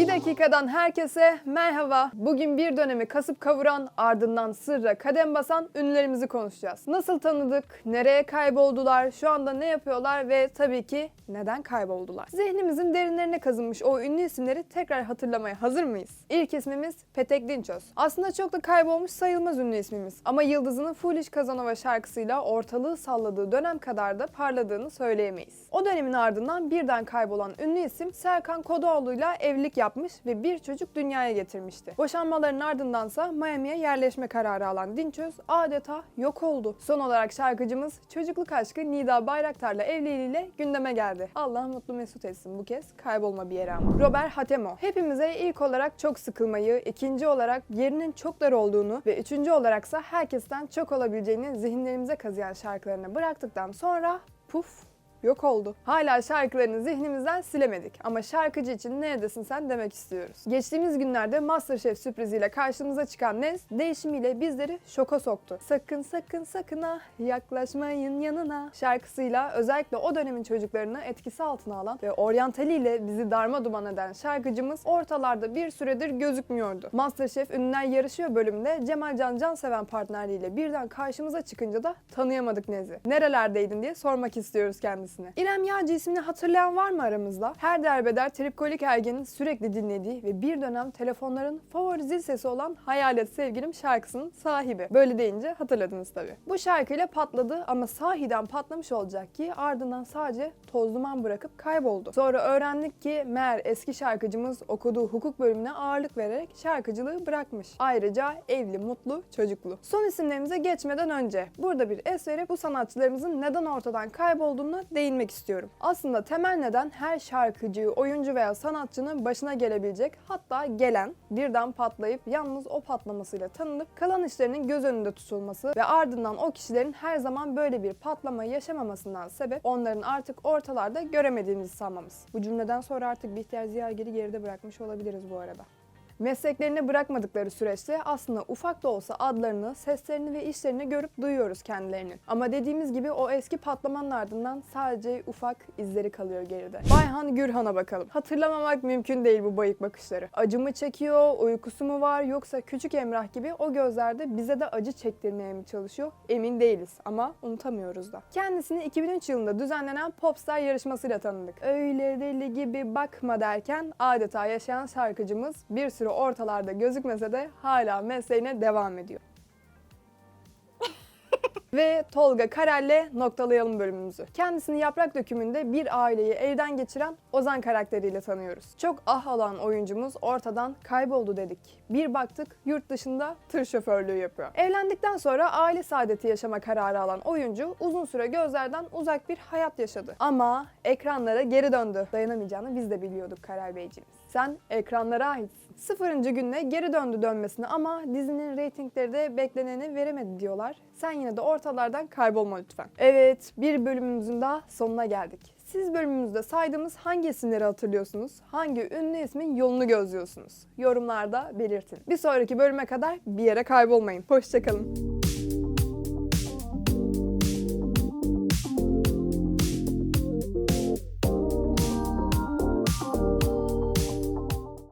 Bir dakikadan herkese merhaba. Bugün bir dönemi kasıp kavuran, ardından sırra kadem basan ünlülerimizi konuşacağız. Nasıl tanıdık, nereye kayboldular, şu anda ne yapıyorlar ve tabii ki neden kayboldular? Zihnimizin derinlerine kazınmış o ünlü isimleri tekrar hatırlamaya hazır mıyız? İlk ismimiz Petek Dinçöz. Aslında çok da kaybolmuş sayılmaz ünlü ismimiz. Ama yıldızının Foolish Kazanova şarkısıyla ortalığı salladığı dönem kadar da parladığını söyleyemeyiz. O dönemin ardından birden kaybolan ünlü isim Serkan Kodoğlu'yla evlilik yapmış ve bir çocuk dünyaya getirmişti. Boşanmaların ardındansa Miami'ye yerleşme kararı alan Dinçöz adeta yok oldu. Son olarak şarkıcımız çocukluk aşkı Nida Bayraktar'la evliliğiyle gündeme geldi. Allah mutlu mesut etsin bu kez kaybolma bir yere ama. Robert Hatemo. Hepimize ilk olarak çok sıkılmayı, ikinci olarak yerinin çok dar olduğunu ve üçüncü olaraksa herkesten çok olabileceğini zihinlerimize kazıyan şarkılarını bıraktıktan sonra puf yok oldu. Hala şarkılarını zihnimizden silemedik ama şarkıcı için neredesin sen demek istiyoruz. Geçtiğimiz günlerde Masterchef sürpriziyle karşımıza çıkan Nez değişimiyle bizleri şoka soktu. Sakın sakın sakın ha yaklaşmayın yanına şarkısıyla özellikle o dönemin çocuklarını etkisi altına alan ve oryantaliyle bizi darma duman eden şarkıcımız ortalarda bir süredir gözükmüyordu. Masterchef Ünlüler Yarışıyor bölümünde Cemal Can Canseven partnerliğiyle birden karşımıza çıkınca da tanıyamadık Nez'i. Nerelerdeydin diye sormak istiyoruz kendisine. İrem Yağcı ismini hatırlayan var mı aramızda? Her derbeder tripkolik ergenin sürekli dinlediği ve bir dönem telefonların favori zil sesi olan Hayalet Sevgilim şarkısının sahibi. Böyle deyince hatırladınız tabii. Bu şarkıyla patladı ama sahiden patlamış olacak ki ardından sadece toz duman bırakıp kayboldu. Sonra öğrendik ki meğer eski şarkıcımız okuduğu hukuk bölümüne ağırlık vererek şarkıcılığı bırakmış. Ayrıca evli, mutlu, çocuklu. Son isimlerimize geçmeden önce burada bir es verip bu sanatçılarımızın neden ortadan kaybolduğuna değinmek istiyorum. Aslında temel neden her şarkıcı, oyuncu veya sanatçının başına gelebilecek hatta gelen birden patlayıp yalnız o patlamasıyla tanınıp kalan işlerinin göz önünde tutulması ve ardından o kişilerin her zaman böyle bir patlama yaşamamasından sebep onların artık ortalarda göremediğimizi sanmamız. Bu cümleden sonra artık Bihter Ziyagil'i geride bırakmış olabiliriz bu arada. Mesleklerini bırakmadıkları süreçte aslında ufak da olsa adlarını, seslerini ve işlerini görüp duyuyoruz kendilerinin. Ama dediğimiz gibi o eski patlamanın ardından sadece ufak izleri kalıyor geride. Bayhan Gürhan'a bakalım. Hatırlamamak mümkün değil bu bayık bakışları. Acı mı çekiyor, uykusu mu var yoksa küçük Emrah gibi o gözlerde bize de acı çektirmeye mi çalışıyor emin değiliz ama unutamıyoruz da. Kendisini 2003 yılında düzenlenen Popstar yarışmasıyla tanıdık. Öyle deli gibi bakma derken adeta yaşayan şarkıcımız bir süre ortalarda gözükmese de hala mesleğine devam ediyor. Ve Tolga Karel'le noktalayalım bölümümüzü. Kendisini Yaprak Dökümü'nde bir aileyi elden geçiren Ozan karakteriyle tanıyoruz. Çok ah alan oyuncumuz ortadan kayboldu dedik. Bir baktık yurt dışında tır şoförlüğü yapıyor. Evlendikten sonra aile saadeti yaşama kararı alan oyuncu uzun süre gözlerden uzak bir hayat yaşadı. Ama ekranlara geri döndü. Dayanamayacağını biz de biliyorduk Karel Beyciğimiz. Sen ekranlara aitsin. Sıfırıncı gününe geri döndü dönmesine ama dizinin reytingleri de bekleneni veremedi diyorlar. Sen yine de ortalardan kaybolma lütfen. Evet bir bölümümüzün daha sonuna geldik. Siz bölümümüzde saydığımız hangi isimleri hatırlıyorsunuz? Hangi ünlü ismin yolunu gözlüyorsunuz? Yorumlarda belirtin. Bir sonraki bölüme kadar bir yere kaybolmayın. Hoşçakalın.